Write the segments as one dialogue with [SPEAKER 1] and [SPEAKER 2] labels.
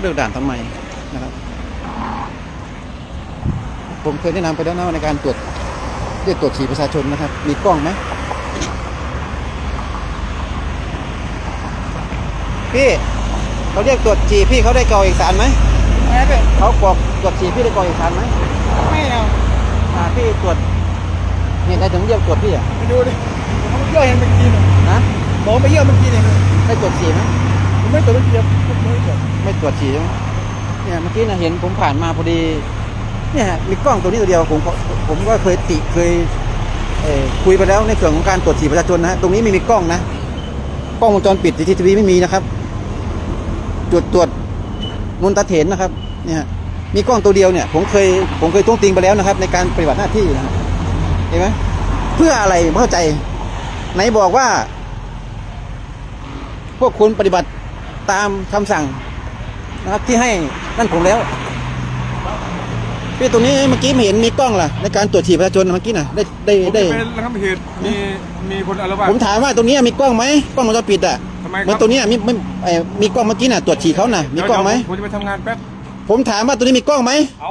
[SPEAKER 1] เลือกด่านทำไมนะครับ ผมเคยแนะนำไปแล้วนะว่าในการตรวจเรียกตรวจฉี่ประชาชนนะครับ มีกล้องไหมพี่เขาเรียกตรวจฉี่พี่เขาได้กรอกเอกสารไหม
[SPEAKER 2] อะไรเปล่า
[SPEAKER 1] เขากรอกตรวจฉี่พี่ได้กรอกเอกสารไหม
[SPEAKER 2] ไม่เอา
[SPEAKER 1] อ่าพี่ตรวจเนี่ยใครถึงเรียกตรวจพี่อะ
[SPEAKER 2] ไปดูดิเขาไปเยี่ยวเห็นเมื่อกี้เนี่ย
[SPEAKER 1] นะ
[SPEAKER 2] หมอไปเยี่ยวเมื่อกี้เนี่ย
[SPEAKER 1] ได้ตรวจฉี่ไหม
[SPEAKER 2] ผม ไม่ตรวจไม่เดียวไม่ตรวจ
[SPEAKER 1] ไม่ตรวจฉี่ใช่ไหมเนี่ยเมื่อกี้นะเห็นผมผ่านมาพอดี เนี่ยมีกล้องตัวนี้ตัวเดียวผมผมก็เคยติเคยเอคุยไปแล้วในส่วนของการตรวจฉี่ประชาชนนะฮะตรงนี้ไม่มีกล้องนะกล้องวงจรปิดทีทีวีไม่มีนะครับ จุดตรวจนนตาเถนนะครับ เนี่ยมีกล้องตัวเดียวเนี่ย ผมเคยผมเคยท้วงติงไปแล้วนะครับ ในการปฏิบัติหน้าที่นะเห็นไหมเพื่ออะไรเข้าใจ ไหนบอกว่า พวกคุณปฏิบัติ ตามคำสั่งนะครับที่ให้นั่นผมแล้วพี่ตรงนี้เมื่อกี้ไม่เห็นมีกล้องล่ะในการตรวจฉี่ประชาชนเมื่อกี้น่ะได้ได้
[SPEAKER 3] ผม
[SPEAKER 1] ได้
[SPEAKER 3] เป็นระงับเหตุมีมีคนอารวาส
[SPEAKER 1] ผมถามว่าตรงนี้มีกล้องไหมกล้องวงจรปิดอะ
[SPEAKER 3] ทำไมครับ
[SPEAKER 1] เหมือนตรงนี้มีไม่เอ่อมีกล้องเมื่อกี้น่ะตรวจฉี่เขาน่ะมีกล้องไหม
[SPEAKER 3] เดี๋ยวผมจะไปทำงานแป๊บ
[SPEAKER 1] ผมถามว่าตรงนี้มีกล้องไหม
[SPEAKER 3] เอา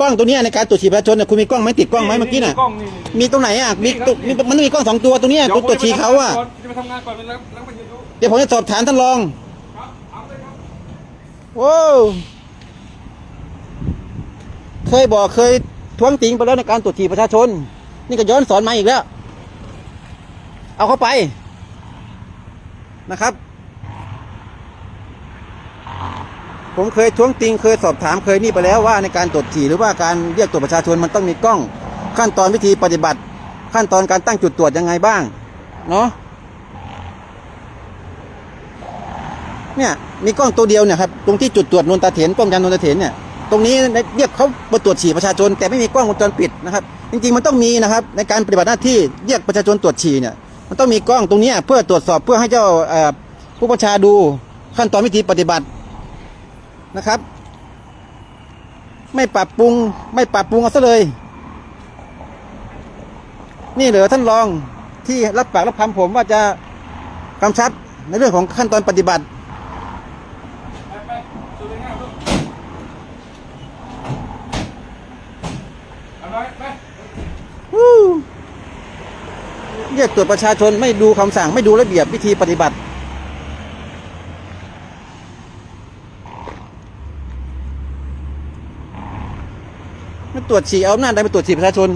[SPEAKER 1] กล้องตัวเนี้ยในการตรวจฉี่ประชาชนน่ะคุณมีกล้องไหมติดกล้องไหมเมื่อกี้น่ะ
[SPEAKER 3] กล้องนี่
[SPEAKER 1] มีตรงไหนอะมีตัวมีมันต้องมีกล้องสองตัวตรงเนี้ย
[SPEAKER 3] ดี๋ย
[SPEAKER 1] ตรวจฉี่เขาอะ
[SPEAKER 3] จะไปทำงานก่อนเป็นแล้วแล้วไปยืนดู
[SPEAKER 1] เดี๋ยวผมจะสอบถามท่านรอง
[SPEAKER 3] ครับเอาเลยครับ
[SPEAKER 1] โว้วเคยบอกเคยท้วงติงไปแล้วในการตรวจฉี่ประชาชน นี่ก็ย้อนสอนมาอีกแล้ว เอาเข้าไปนะครับ ผมเคยท้วงติงเคยสอบถามเคยนี่ไปแล้วว่าในการตรวจฉี่หรือว่าการเรียกตรวจประชาชนมันต้องมีกล้อง ขั้นตอนวิธีปฏิบัติ ขั้นตอนการตั้งจุดตรวจยังไงบ้าง เนาะ เนี่ยมีกล้องตัวเดียวเนี่ยครับตรงที่จุดตรวจนนตาเถนป้อมยามนนตาเถนเนี่ยตรงนี้เรียกเขามาตรวจฉี่ประชาชน แต่ไม่มีกล้องวงจรปิดนะครับ จริงๆมันต้องมีนะครับ ในการปฏิบัติหน้าที่เรียกประชาชนตรวจฉี่เนี่ยมันต้องมีกล้องตรงนี้เพื่อตรวจสอบเพื่อให้เจ้าผู้บัญชาดูขั้นตอนวิธีปฏิบัตินะครับ ไม่ปรับปรุงไม่ปรับปรุงเอาซะเลย นี่เหรอท่านรองที่รับปากรับคำผมว่าจะกำชับในเรื่องของขั้นตอนปฏิบัติ
[SPEAKER 3] ไปไปสูดเลยง่ายลูก เอาไปไป
[SPEAKER 1] วู้เรียกตรวจประชาชนไม่ดูคำสั่งไม่ดูระเบียบวิธีปฏิบัติ ไม่ตรวจฉี่เอาอำนาจใดไปตรวจฉี่ประชาชน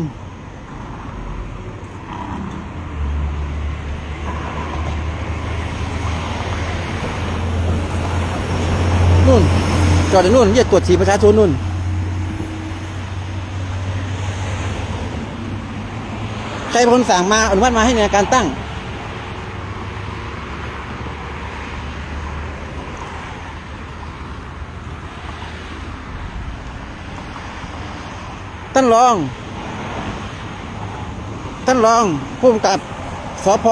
[SPEAKER 1] นู่นจอดอยู่นู่นเรียกตรวจฉี่ประชาชนนู่น ใครเป็นคนสั่งมาอนุมัติมาให้ในการตั้ง ท่านรอง ท่านรองผู้กำกับสพ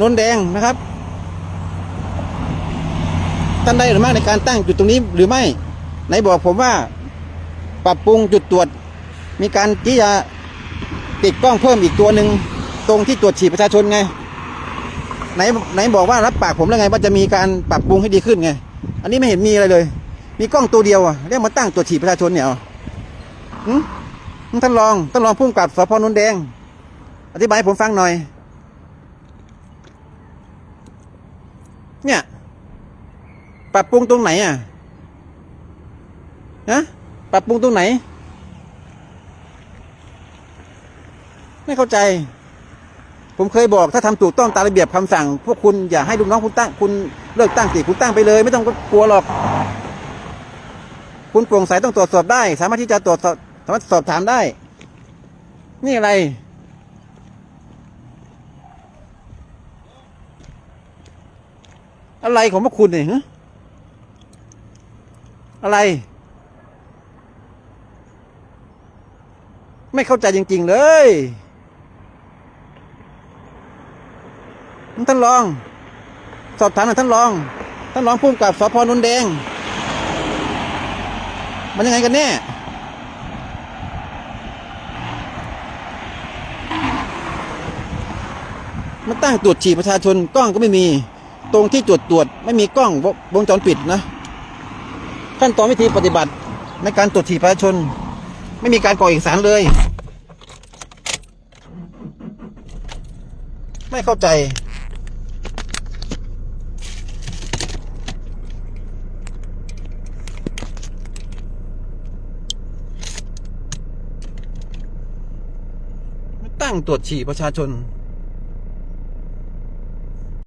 [SPEAKER 1] นนแดงนะครับท่านได้หรือไม่ในการตั้งจุดตรงนี้หรือไม่ไหนบอกผมว่า ปรับปรุงจุดตรวจ มีการที่จะติดกล้องเพิ่มอีกตัวหนึ่งตรงที่ตรวจฉี่ประชาชนไง ไหนไหนบอกว่ารับปากผมแล้วไงว่าจะมีการปรับปรุงให้ดีขึ้นไง อันนี้ไม่เห็นมีอะไรเลย มีกล้องตัวเดียวอะเรียกมาตั้งตรวจฉี่ประชาชนเนี่ยเหรอท่านรองท่านรองพุ่มกับสพนนแดง อธิบายให้ผมฟังหน่อย เนี่ย ปรับปรุงตรงไหนอะนะ ปรับปรุงตรงไหน ไม่เข้าใจ ผมเคยบอกถ้าทำถูกต้องตามระเบียบคำสั่ง พวกคุณอย่าให้ลูกน้องคุณตั้ง คุณเลิกตั้งสิคุณตั้งไปเลย ไม่ต้องกลัวหรอก คุณโปร่งใสต้องตรวจสอบได้ สามารถที่จะตรวจสอบสามารถสอบถามได้ นี่อะไรอะไรของพวกคุณเนี่ยฮะอะไร ไม่เข้าใจจริง ๆ เลยท่านรอง สอบถามหน่อยท่านรอง ท่านรองพุ่มกับสพนนแดง มันยังไงกันแน่มันตั้งตรวจฉี่ประชาชนกล้องก็ไม่มี ตรงที่ตรวจตรวจ ไม่มีกล้องวงจรปิดนะ ขั้นตอนวิธีปฏิบัติในการตรวจฉี่ประชาชน ไม่มีการกรอกเอกสารเลย ไม่เข้าใจ ตั้งตรวจฉี่ประชาชน